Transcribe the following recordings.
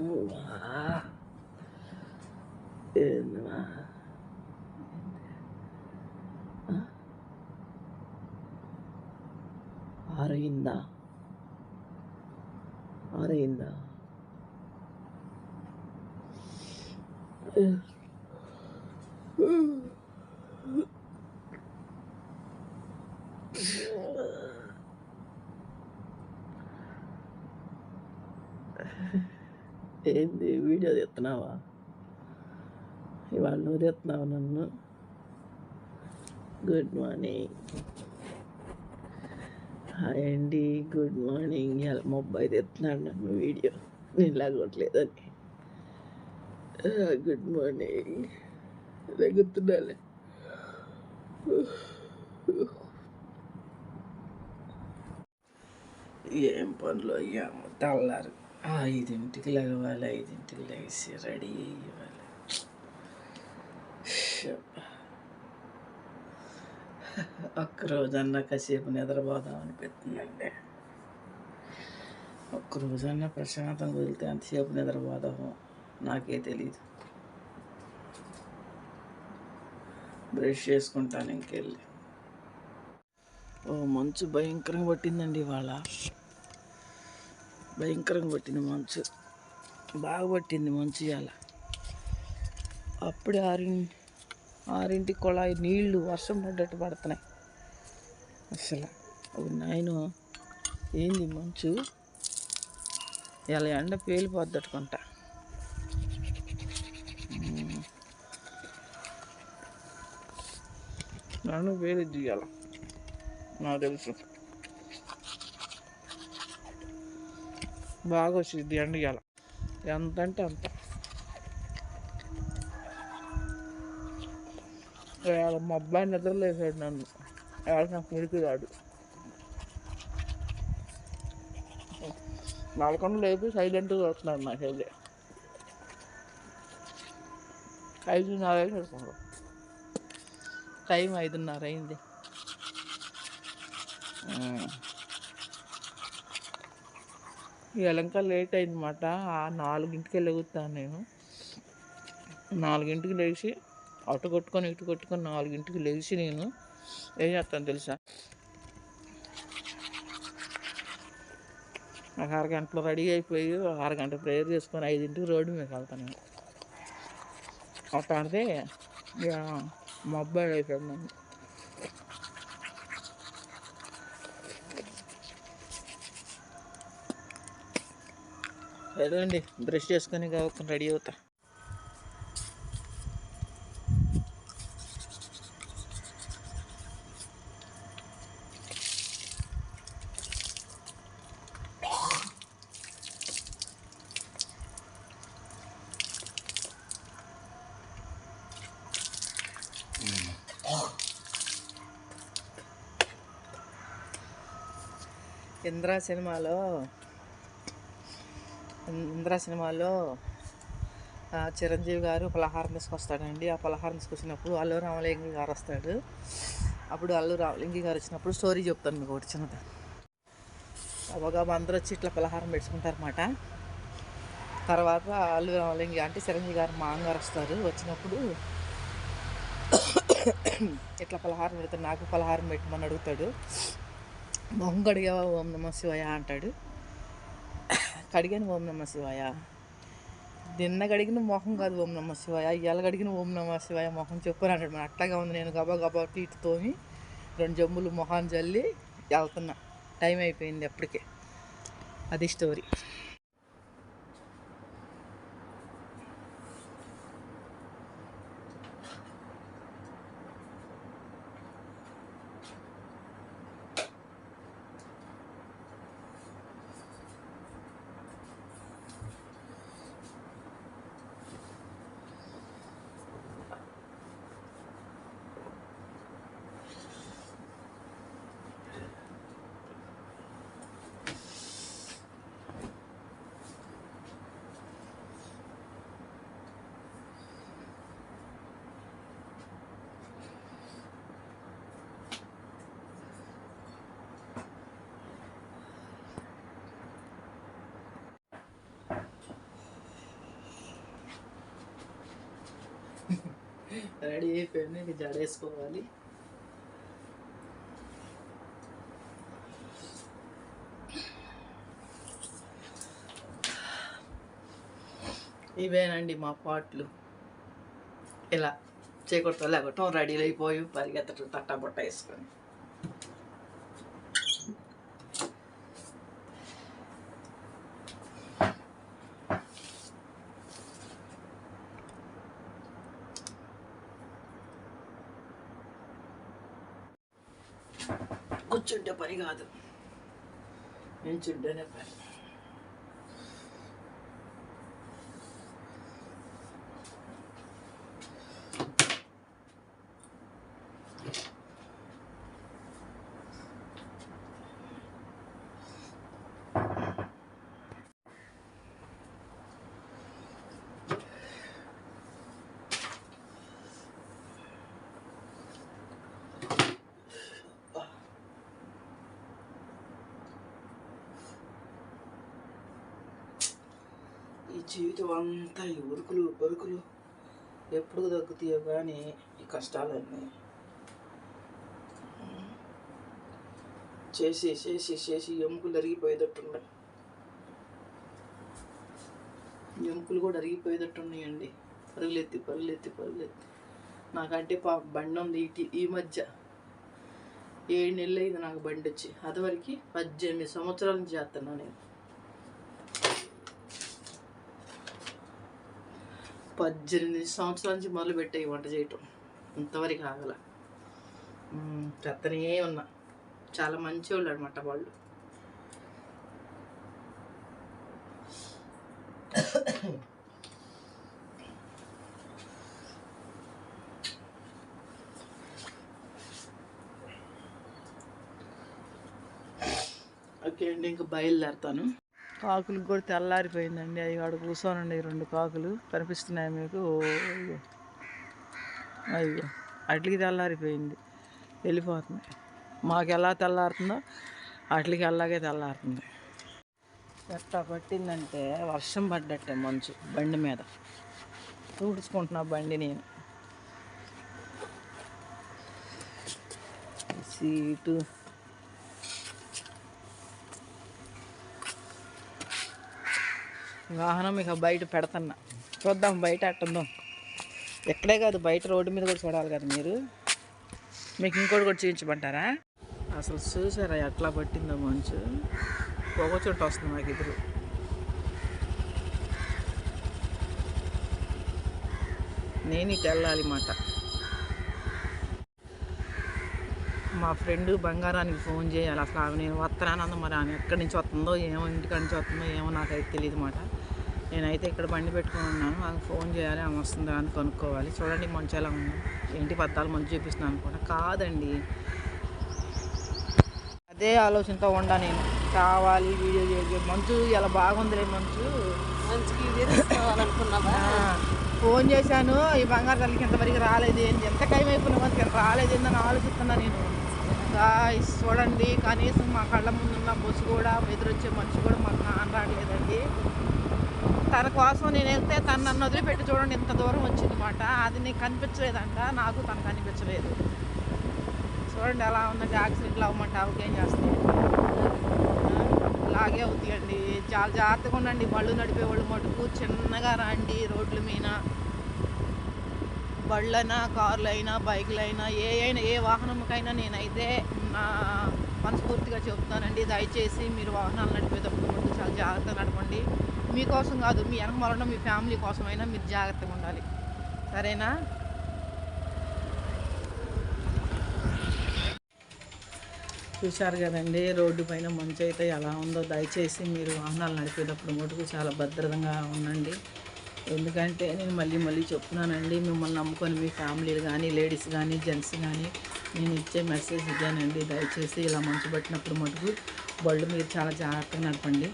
우와 은와 어? 아래 있나 아래 있나 으. 으. ఏంది? వీడియో తెస్తున్నావా ఇవాళ నువ్వు తెస్తున్నావు నన్ను? Good morning. హాయ్ అండి. Good morning. ఇలా మొబైల్ తెస్తున్నాడు నన్ను వీడియో. నేను లాగొట్లేదని. Good morning. తగ్గుతున్నాలే ఏం పనులు అయ్యాము తెల్లారు ఐదింటికి లగవాలి ఐదింటికి లేచి రెడీ అయ్యాలి. ఒక్కరోజన్నా కాసేపు నిద్రపోదాం అనిపిస్తుందండి. ఒక్క రోజన్నా ప్రశాంతంగా వదిలితే ఎంతసేపు నిద్రపోదామో నాకే తెలీదు. బ్రష్ చేసుకుంటాను ఇంకెళ్ళి. ఓ మంచు భయంకరంగా పట్టిందండి ఇవాళ. భయంకరంగా పట్టింది మంచు. బాగా పట్టింది మంచు ఇవాళ. అప్పుడే ఆరింటి ఆరింటి కుళాయి నీళ్ళు వర్షం పడ్డట్టు పడుతున్నాయి. అసలు ఒక నాయన ఏంది మంచు? ఇలా ఎండ పేలిపోద్దట్టుకుంటా. నన్ను పేరు తీయాల నాకు తెలుసు. బాగా వచ్చింది ఎండ ఇవాళ ఎంత అంటే అంత ఇవాళ మా అబ్బాయి నిద్రలేసాడు నన్ను. ఇవాళ నాకు మిడికి రాడు నాలుగొండ లేపి సైలెంట్గా వస్తున్నాడు నా వెళ్ళి ఐదున్నర అయింది అనుకుంటా. టైం ఐదున్నర అయింది. ఇవాళ లేట్ అయిందన్నమాట. ఆ నాలుగింటికి లెగుతాను నేను. నాలుగింటికి లేచి అటు కొట్టుకొని ఇటు కొట్టుకొని నాలుగింటికి లేచి నేను ఏం చేస్తాను తెలుసా? నాకు అరగంటలో రెడీ అయిపోయి అరగంట ప్రేయర్ చేసుకొని ఐదింటికి రోడ్డు మీద వెళ్తాను నేను. అట్లాడితే ఇక మా అబ్బాయి అయిపోయాడు నన్ను. సరే బ్రష్ చేసుకొని కావచ్చు రెడీ అవుతా. ఇంద్రా సినిమాలో ఇంద్రా సినిమాలో చిరంజీవి గారు పలహారం తీసుకొస్తాడండి. ఆ పలహారం తీసుకొచ్చినప్పుడు అల్లు రామలింగి గారు వస్తాడు. అప్పుడు అల్లు రామలింగి గారు వచ్చినప్పుడు స్టోరీ చెప్తాను మీకు ఒకటి చిన్నది. అవగా అందరూ వచ్చి ఇట్లా పలహారం పెట్టుకుంటారన్నమాట. తర్వాత అల్లు రామలింగి అంటే చిరంజీవి గారు మాంగారు వస్తారు. వచ్చినప్పుడు ఇట్లా పలహారం పెడతాడు. నాకు పలహారం పెట్టమని అడుగుతాడు. మొహం కడిగావా ఓం నమ శివయ అంటాడు. కడిగాను ఓం నమ శివాయ. నిన్న కడిగిన మొహం కాదు ఓం నమ శివాయ. ఇవాళ కడిగిన ఓం నమ శివాయ మొహం చెప్పుకొని అంటాడు. మరి అట్లాగా ఉంది. నేను గబా గబా టీట్ తోమి రెండు జమ్ములు మొహాన్ని జల్లి వెళ్తున్నా. టైం అయిపోయింది అప్పటికే అది స్టోరీ. రెడీ అయిపోయింది ఇది జడేసుకోవాలి. ఇవేనండి మా పాట్లు. ఇలా చేకొడతా లేకపోవటం రెడీలు అయిపోయి పరిగెత్తటం తట్టబుట్ట వేసుకొని. కూర్చుంటే పని కాదు నిల్చుంటేనే పని జీవితం అంతా ఈ ఉరుకులు పరుకులు ఎప్పుడు తగ్గుతాయో కానీ ఈ కష్టాలన్నీ. చేసి చేసి చేసి ఎముకలు అరిగిపోయేటట్టున్నాయి. ఎముకలు కూడా అరిగిపోయేటట్టున్నాయండి. పరుగులెత్తి పరుగులెత్తి పరుగులెత్తి నాకంటే పా బండి ఉంది ఇటు ఈ మధ్య. ఏడు నెలలు అయింది నాకు బండి వచ్చి. అదివరకు పద్దెనిమిది సంవత్సరాల నుంచి చేస్తున్నాను నేను. పద్దెనిమిది సంవత్సరాల నుంచి మొదలు పెట్టాయి వంట చేయటం. ఇంతవరకు ఆగల. చెత్తనే ఉన్నా. చాలా మంచి వాళ్ళు అనమాట వాళ్ళు. ఓకే అండి ఇంకా బయలుదేరుతాను. కాకులకు కూడా తెల్లారిపోయిందండి. అవి ఆడ కూర్చోనండి ఈ రెండు కాకులు. కనిపిస్తున్నాయి మీకు. అయ్యో. అయ్యో. అట్లకి తెల్లారిపోయింది. వెళ్ళిపోతుంది మాకు ఎలా తెల్లారుతుందో అట్లకి అలాగే తెల్లారుతుంది. ఎట్లా పట్టిందంటే వర్షం పడ్డట్టే మంచు బండి మీద. తుడుచుకుంటున్నా బండి నేను. సీటు. వాహనం ఇక బయట పెడతన్నా. చూద్దాం బయట అట్టుందాం. ఎక్కడే కాదు బయట రోడ్డు మీద కూడా చూడాలి కదా మీరు. మీకు ఇంకోటి కూడా చూపించమంటారా? అసలు చూసారా ఎట్లా పట్టిందో మంచు? పొగ చుట్టు వస్తుంది మాకు ఇద్దరు నేను ఇటు వెళ్ళాలి మాట. మా ఫ్రెండ్ బంగారానికి ఫోన్ చేయాలి. అసలు ఆమె నేను వస్తానంద మరి ఆమె ఎక్కడి నుంచి వస్తుందో ఏమో ఇంటికాడి నుంచి వస్తుందో ఏమో నాకైతే తెలియదు మాట. నేనైతే ఇక్కడ బండి పెట్టుకొని ఉన్నాను. ఆమె ఫోన్ చేయాలి ఆమె వస్తుందా అని కనుక్కోవాలి. చూడండి మంచి ఎలా ఉంది. ఏంటి పద్దాలు మంచి చూపిస్తున్నాను అనుకుంటా కాదండి. అదే ఆలోచనతో ఉండా నేను. కావాలి వీడియో చేసి మంచు ఇలా బాగుందిలే మంచు. ఫోన్ చేశాను. ఈ బంగారు తల్లికి ఇంతవరకు రాలేదు. ఏంటి ఎంత టైం అయిపోయినా మనకి రాలేదు ఏందని ఆలోచిస్తున్నా నేను. చూడండి. కనీసం మా కళ్ళ ముందు ఉన్న బస్సు కూడా ఎదురొచ్చే మనిషి కూడా మాకు కాని రావట్లేదండి తన కోసం నేను వెళ్తే తను నన్ను వదిలిపెట్టి చూడండి ఇంత దూరం వచ్చిందన్నమాట. అది నీకు కనిపించలేదంట నాకు తను కనిపించలేదు చూడండి అలా ఉన్న యాక్సిడెంట్లు అవ్వమంటే అవకేం చేస్తాయి? అలాగే అవుతాయండి. చాలా జాగ్రత్తగా ఉండండి. బళ్ళు నడిపే వాళ్ళు మటుకు చిన్నగా రండి రోడ్ల మీద. బళ్ళైనా కార్లైనా బైకులైనా ఏ అయినా ఏ వాహనంకైనా నేనైతే నా మనస్ఫూర్తిగా చెప్తానండి. దయచేసి మీరు వాహనాలు నడిపేటప్పుడు మటుకు చాలా జాగ్రత్తగా నడపండి. మీకోసం కాదు మీ వెనకమాలన్న మీ ఫ్యామిలీ కోసమైనా మీరు జాగ్రత్తగా ఉండాలి. సరేనా? చూశారు కదండి రోడ్డు పైన మంచు అయితే ఎలా ఉందో. దయచేసి మీరు వాహనాలు నడిపేటప్పుడు మటుకు చాలా భద్రతంగా ఉండండి. ఎందుకంటే నేను మళ్ళీ మళ్ళీ చెప్తున్నానండి మిమ్మల్ని నమ్ముకొని మీ ఫ్యామిలీలు కానీ లేడీస్ కానీ జెంట్స్ కానీ నేను ఇచ్చే మెసేజ్ ఇదేనండి. దయచేసి ఇలా మంచు పట్టినప్పుడు మటుకు బళ్ళు మీరు చాలా జాగ్రత్తగా నడపండి.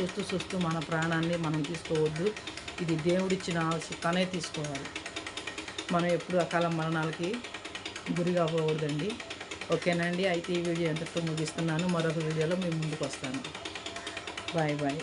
చూస్తూ చూస్తూ మన ప్రాణాన్ని మనం తీసుకోవద్దు. ఇది దేవుడిచ్చిన ఆవశ్యకతనే తీసుకోవాలి. మనం ఎప్పుడు అకాల మరణాలకి గురి కాకూడదండి. ఓకేనండి అయితే ఈ వీడియో ఎంతతో ముగిస్తున్నాను. మరొక వీడియోలో మీ ముందుకు వస్తాను. Bye bye.